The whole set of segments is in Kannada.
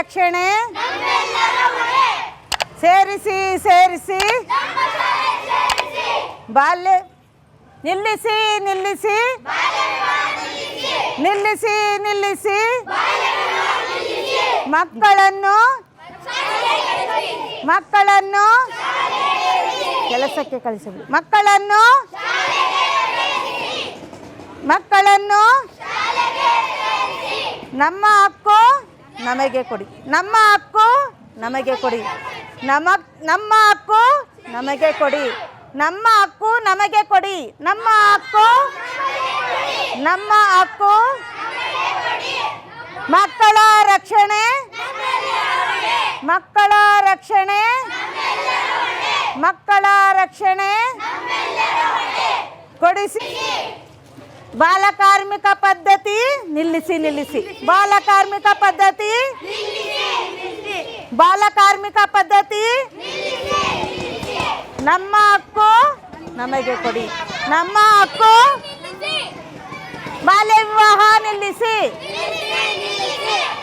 ರಕ್ಷಣೆ ಸೇರಿಸಿ ಸೇರಿಸಿ. ಬಾಲ್ಯ ನಿಲ್ಲಿಸಿ ನಿಲ್ಲಿಸಿ. ನಿಲ್ಲಿಸಿ ನಿಲ್ಲಿಸಿ. ಮಕ್ಕಳನ್ನು ಮಕ್ಕಳನ್ನು ಕೆಲಸಕ್ಕೆ ಕಳಿಸಬೇಕು. ಮಕ್ಕಳನ್ನು ಮಕ್ಕಳನ್ನು ನಮ್ಮ ಹಕ್ಕು ನಮಗೆ ಕೊಡಿ. ನಮ್ಮ ಹಕ್ಕು ನಮಗೆ ಕೊಡಿ. ನಮ್ಮ ನಮ್ಮ ಹಕ್ಕು ನಮಗೆ ಕೊಡಿ. ನಮ್ಮ ಹಕ್ಕು ನಮಗೆ ಕೊಡಿ. ನಮ್ಮ ಹಕ್ಕು ನಮ್ಮ ಹಕ್ಕು ಮಕ್ಕಳ ರಕ್ಷಣೆ ಮಕ್ಕಳ ರಕ್ಷಣೆ ಮಕ್ಕಳ ರಕ್ಷಣೆ ಕೊಡಿಸಿ. ಬಾಲಕಾರ್ಮಿಕ ಪದ್ಧತಿ ನಿಲ್ಲಿಸಿ ನಿಲ್ಲಿಸಿ. ಬಾಲಕಾರ್ಮಿಕ ಪದ್ಧತಿ ಬಾಲಕಾರ್ಮಿಕ ಪದ್ಧತಿ ನಮ್ಮ ಹಕ್ಕು ನಮಗೆ ಕೊಡಿ. ನಮ್ಮ ಹಕ್ಕು ಬಾಲ್ಯ ವಿವಾಹ ನಿಲ್ಲಿಸಿ.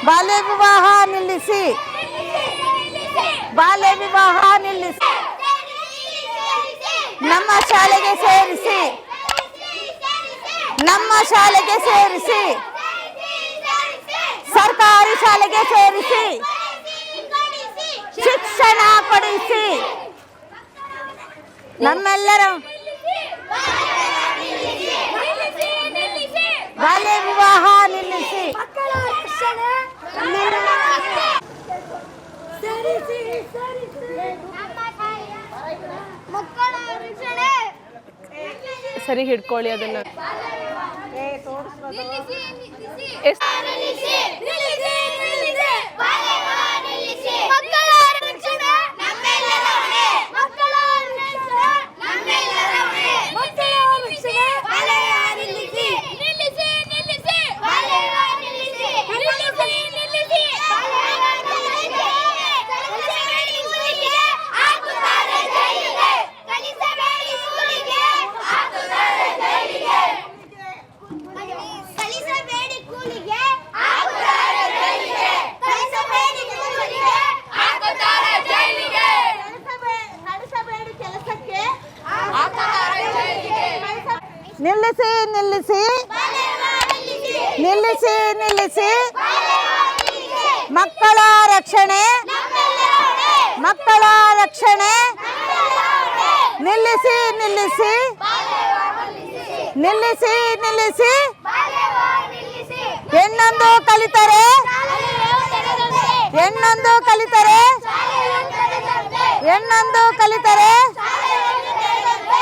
ಬಾಲ್ಯ ವಿವಾಹ ನಿಲ್ಲಿಸಿ. ಬಾಲ್ಯ ವಿವಾಹ ನಿಲ್ಲಿಸಿ. ನಮ್ಮ ಶಾಲೆಗೆ ಶಾಲೆಗೆ ಸೇರಿಸಿ. ಸರ್ಕಾರಿ ಶಾಲೆಗೆ ಸೇರಿಸಿ. ಶಿಕ್ಷಣ ಕೊಡಿಸಿ. ನಮ್ಮೆಲ್ಲರ ಬಾಲ್ಯ ವಿವಾಹ ನಿಲ್ಲಿಸಿ. ಸರಿ ಹಿಡ್ಕೊಳ್ಳಿ ಅದನ್ನ. ನಿಲ್ಲಿಸಿ ನಿಲ್ಲಿಸಿ ಎಷ್ಟ್- ನಿಲ್ಲಿಸಿ ನಿಲ್ಲಿಸಿ ನಿಲ್ಲಿಸಿ ನಿಲ್ಲಿಸಿ ಮಕ್ಕಳ ರಕ್ಷಣೆ ನಮ್ಮೆಲ್ಲರ ಹೊಣೆ ಮಕ್ಕಳ ರಕ್ಷಣೆ ನಮ್ಮೆಲ್ಲರ ಹೊಣೆ ಮಕ್ಕಳ ರಕ್ಷಣೆ ಬಾಲ್ಯ ನಿಲ್ಲಿಸಿ ನಿಲ್ಲಿಸಿ ನಿಲ್ಲಿಸಿ ಬಾಲ್ಯ ನಿಲ್ಲಿಸಿ ನಿಲ್ಲಿಸಿ ನಿಲ್ಲಿಸಿ ಕಲಿಸಬೇಡಿ ಸ್ಕೂಲಿಗೆ ಹಾಕುತ್ತಾರೆ ಜೈಲಿಗೆ ಕಲಿಸಬೇಡಿ ಸ್ಕೂಲಿಗೆ ಹಾಕುತ್ತಾರೆ ಜೈಲಿಗೆ ಕಲಿಸಬೇಡಿ ಕೂಲಿಗೆ ಹಾಕುತ್ತಾರೆ ಜೈಲಿಗೆ ಕಲಿಸಬೇಡಿ ಕೂಲಿಗೆ ಹಾಕುತ್ತಾರೆ ಜೈಲಿಗೆ ನಡೆಸಬೇಡಿ ಕೆಲಸಕ್ಕೆ ಹಾಕುತ್ತಾರೆ ಜೈಲಿಗೆ ನಿಲ್ಲಿಸಿ ನಿಲ್ಲಿಸಿ. ನಿಲ್ಲಿಸಿ ನಿಲ್ಲಿಸಿ. ಮಕ್ಕಳ ರಕ್ಷಣೆ. ಮಕ್ಕಳ ರಕ್ಷಣೆ. ನಿಲ್ಲಿಸಿ ನಿಲ್ಲಿಸಿ. ನಿಲ್ಲಿಸಿ ನಿಲ್ಲಿಸಿ. ಹೆಣ್ಣೊಂದು ಕಲಿತರೆ. ಹೆಣ್ಣೊಂದು ಕಲಿತರೆ. ಹೆಣ್ಣೊಂದು ಕಲಿತರೆ.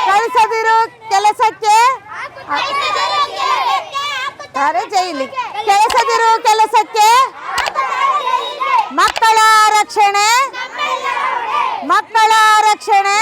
ಕಳಿಸದಿರು ಕೆಲಸಕ್ಕೆ. ಅರೆ ಜೈಲಿ. ಕೆಲಸದಿರು ಕೆಲಸಕ್ಕೆ ಮಕ್ಕಳ ರಕ್ಷಣೆ. ಮಕ್ಕಳ ರಕ್ಷಣೆ.